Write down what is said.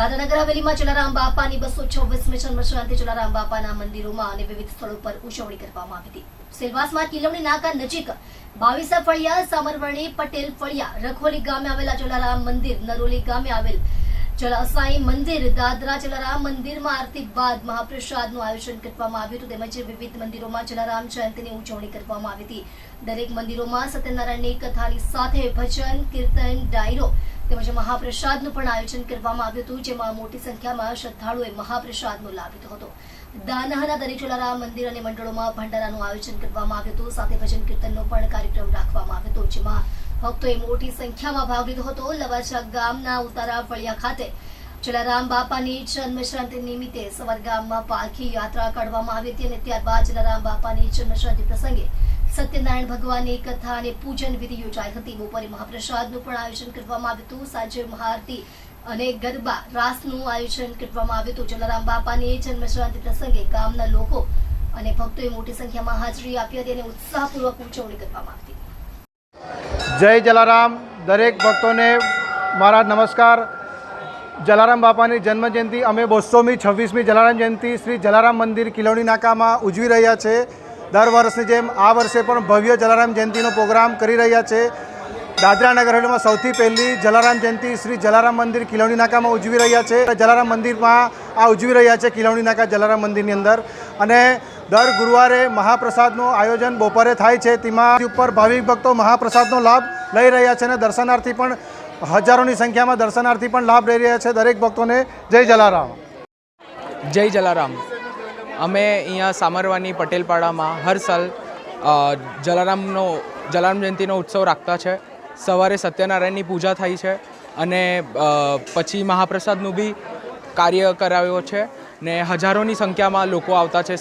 દાદાનગર હવેલીમાં જલારામ બાપાની બસો છવ્વીસમી જન્મજયંતિ જલારામ બાપાના મંદિરોમાં અને વિવિધ સ્થળો પર ઉજવણી કરવામાં આવી હતી. સેલવાસમાં કિલવણી નાકા નજીક બાવીસા ફળિયા સામરવણી પટેલ ફળિયા, રખોલી ગામે આવેલા જલારામ મંદિર, નરોલી ગામે આવેલ જલાસાઈ મંદિર, દાદરા જલારામ મંદિરમાં આરતી બાદ મહાપ્રસાદનું આયોજન કરવામાં આવ્યું હતું. તેમજ વિવિધ મંદિરોમાં જલારામ જયંતિની ઉજવણી કરવામાં આવી હતી. દરેક મંદિરોમાં સત્યનારાયણની કથાની સાથે ભજન, કીર્તન, ડાયરો તેમજ મહાપ્રસાદનું પણ આયોજન કરવામાં આવ્યું હતું, જેમાં મોટી સંખ્યામાં શ્રદ્ધાળુઓએ મહાપ્રસાદનો લાભ લીધો હતો. દાનહના દરેક મંદિર અને મંડળોમાં ભંડારાનું આયોજન કરવામાં આવ્યું હતું, સાથે ભજન કીર્તનનો પણ કાર્યક્રમ રાખવામાં આવ્યો હતો, જેમાં ભક્તોએ મોટી સંખ્યામાં ભાગ લીધો હતો. લવાચા ગામના ઉતારા ફળિયા ખાતે જલારામ બાપાની જન્મ જયંતિ નિમિત્તે સવાર ગામમાં પાલખી યાત્રા કાઢવામાં આવી હતી અને ત્યારબાદ જલારામ બાપાની જન્મ જયંતિ પ્રસંગે સત્યનારાયણ ભગવાનની કથા અને પૂજન વિધિ યોજાઈ હતી. બપોરે મહાપ્રસાદનું પણ આયોજન કરવામાં આવ્યું હતું. સાંજે મહાઆરતી અને ગરબા રાસનું આયોજન કરવામાં આવ્યું હતું. જલારામ બાપાની જન્મ જયંતિ પ્રસંગે ગામના લોકો અને ભક્તોએ મોટી સંખ્યામાં હાજરી આપી હતી અને ઉત્સાહપૂર્વક ઉજવણી કરવામાં આવી જય જલારામ. દરેક ભક્તોને મારા નમસ્કાર. જલારામ બાપાની જન્મજયંતિ અમે બસોમી છવ્વીસમી જલારામ જયંતિ શ્રી જલારામ મંદિર કિલોણી નાકામાં ઉજવી રહ્યા છે. દર વર્ષની જેમ આ વર્ષે પણ ભવ્ય જલારામ જયંતિનો પ્રોગ્રામ કરી રહ્યા છે. દાદરા નગર હવેલીમાં સૌથી પહેલી જલારામ જયંતિ શ્રી જલારામ મંદિર કિલવણી નાકામાં ઉજવી રહ્યા છે. જલારામ મંદિરમાં આ ઉજવી રહ્યા છે કિલવણી નાકા જલારામ મંદિરની અંદર. અને દર ગુરુવારે મહાપ્રસાદનું આયોજન બપોરે થાય છે. તેમાં ઉપર ભાવિક ભક્તો મહાપ્રસાદનો લાભ લઈ રહ્યા છે અને દર્શનાર્થી પણ હજારોની સંખ્યામાં દર્શનાર્થી પણ લાભ લઈ રહ્યા છે દરેક ભક્તોને. જય જલારામ. જય જલારામ. અમે અહીંયા સામરવાની પટેલપાડામાં હર સાલ જલારામનો, જલારામ જયંતિનો ઉત્સવ રાખતા છે. સવારે સત્યનારાયણની પૂજા થાય છે અને પછી મહાપ્રસાદનું બી કાર્ય કરાવ્યો છે ને હજારોની સંખ્યામાં લોકો આવતા છે